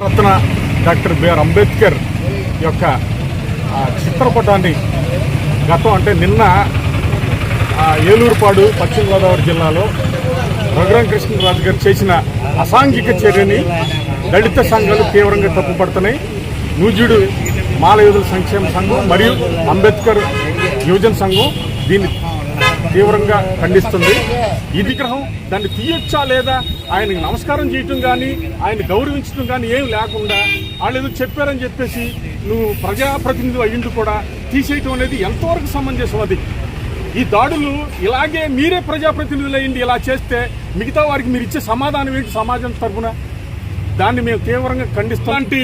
రత్న doctor BR Ambedkar యొక్క చిత్రపటాన్ని గతం అంటే నిన్న ఏలూరుపాడు పశ్చిమ గోదావరి జిల్లాలో రఘురామ కృష్ణరాజు గారు చేసిన అసాంఘిక చర్యని దళిత సంఘాలు తీవ్రంగా తప్పుపడుతున్నాయి. నూజుడు మాలయోధుల సంక్షేమ సంఘం మరియు అంబేద్కర్ యువజన సంఘం దీన్ని తీవ్రంగా ఖండిస్తుంది. ఈ విగ్రహం దాన్ని తీయొచ్చా లేదా ఆయనకి నమస్కారం చేయటం కానీ ఆయన గౌరవించడం కానీ ఏం లేకుండా వాళ్ళు ఏదో చెప్పారని చెప్పేసి నువ్వు ప్రజాప్రతినిధి అయ్యిండు కూడా తీసేయటం అనేది ఎంతవరకు సమంజసం అది? ఈ దాడులు ఇలాగే మీరే ప్రజాప్రతినిధులు అయ్యింది ఇలా చేస్తే మిగతా వారికి మీరు ఇచ్చే సమాధానం ఏంటి సమాజం తరఫున దాన్ని మేము తీవ్రంగా ఖండిస్తాం. లాంటి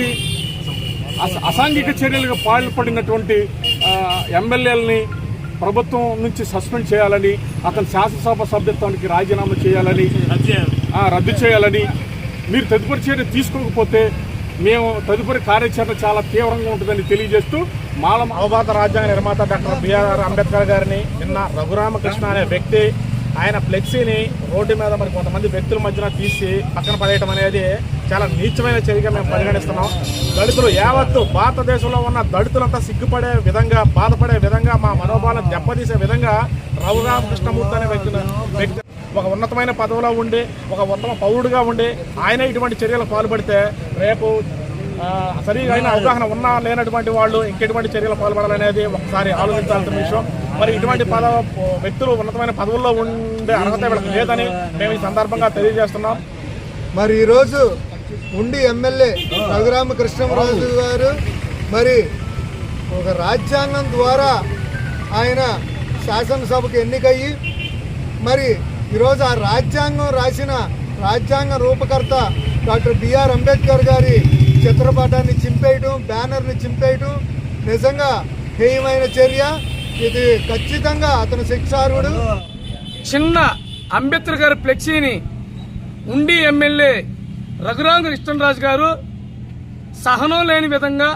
అస- అసాంఘిక చర్యలకు పాల్పడినటువంటి ఎమ్మెల్యేలని ప్రభుత్వం నుంచి సస్పెండ్ చేయాలని అతను శాసనసభ సభ్యత్వానికి రాజీనామా చేయాలని రద్దు చేయాలని మీరు తదుపరి చర్య తీసుకోకపోతే మేము తదుపరి కార్యాచరణ చాలా తీవ్రంగా ఉంటుందని తెలియజేస్తూ మాల నవభారత రాజ్యాంగ నిర్మాత డాక్టర్ బిఆర్ అంబేద్కర్ గారిని నిన్న రఘురామకృష్ణ అనే వ్యక్తి ఆయన ఫ్లెక్సీని రోడ్డు మీద మరి కొంతమంది వ్యక్తుల మధ్యన తీసి పక్కన పడేయటం అనేది చాలా నీచమైన చర్యగా మేము పరిగణిస్తున్నాం. దళితులు యావత్తు భారతదేశంలో ఉన్న దళితులంతా సిగ్గుపడే విధంగా బాధపడే విధంగా మా మనోభావాలను దెబ్బతీసే విధంగా రఘురామకృష్ణమూర్తి అనే వ్యక్తి వ్యక్తి ఒక ఉన్నతమైన పదవిలో ఉండి ఒక ఉత్తమ పౌరుడిగా ఉండి ఆయన ఇటువంటి చర్యలకు పాల్పడితే రేపు సరిగా అయిన అవగాహన ఉన్నా లేనటువంటి వాళ్ళు ఇంకెటువంటి చర్యలు పాల్పడాలనేది ఒకసారి ఆలోచించాల్సిన విషయం. మరి ఇటువంటి పద వ్యక్తులు ఉన్నతమైన పదవుల్లో ఉండే అర్హత వీళ్ళకి లేదని మేము ఈ సందర్భంగా తెలియజేస్తున్నాం. మరి ఈరోజు ఉండి ఎమ్మెల్యే రఘురామకృష్ణరాజు గారు మరి ఒక రాజ్యాంగం ద్వారా ఆయన శాసనసభకు ఎన్నికయ్యి మరి ఈరోజు ఆ రాజ్యాంగం రాసిన రాజ్యాంగ రూపకర్త డాక్టర్ బిఆర్ అంబేద్కర్ గారి చిత్రపటాన్ని చింపేయటం బ్యానర్ని చింపేయటం నిజంగా హేయమైన చర్య. ఇది ఖచ్చితంగా అతను శిక్షార్హుడు. చిన్న అంబేద్కర్ గారి ఫ్లెక్సీని ఉండి ఎమ్మెల్యే రఘురామ కృష్ణరాజు గారు సహనం లేని విధంగా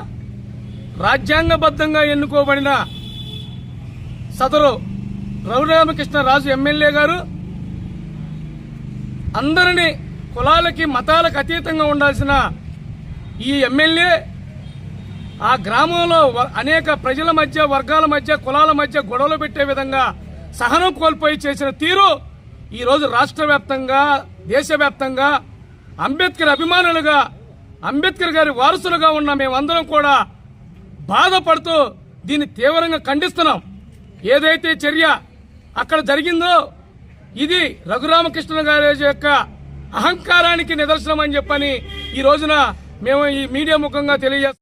రాజ్యాంగబద్ధంగా ఎన్నుకోబడిన సదరు రఘురామకృష్ణరాజు ఎమ్మెల్యే గారు అందరినీ కులాలకి మతాలకు అతీతంగా ఉండాల్సిన ఈ ఎమ్మెల్యే ఆ గ్రామంలో అనేక ప్రజల మధ్య వర్గాల మధ్య కులాల మధ్య గొడవలు పెట్టే విధంగా సహనం కోల్పోయి చేసిన తీరు ఈరోజు రాష్ట్ర వ్యాప్తంగా దేశవ్యాప్తంగా అంబేద్కర్ అభిమానులుగా అంబేద్కర్ గారి వారసులుగా ఉన్న మేమందరం కూడా బాధపడుతూ దీన్ని తీవ్రంగా ఖండిస్తున్నాం. ఏదైతే చర్య అక్కడ జరిగిందో ఇది రఘురామకృష్ణ గారి యొక్క అహంకారానికి నిదర్శనం అని చెప్పని ఈ రోజున మేము ఈ మీడియా ముఖంగా తెలియజేస్తాం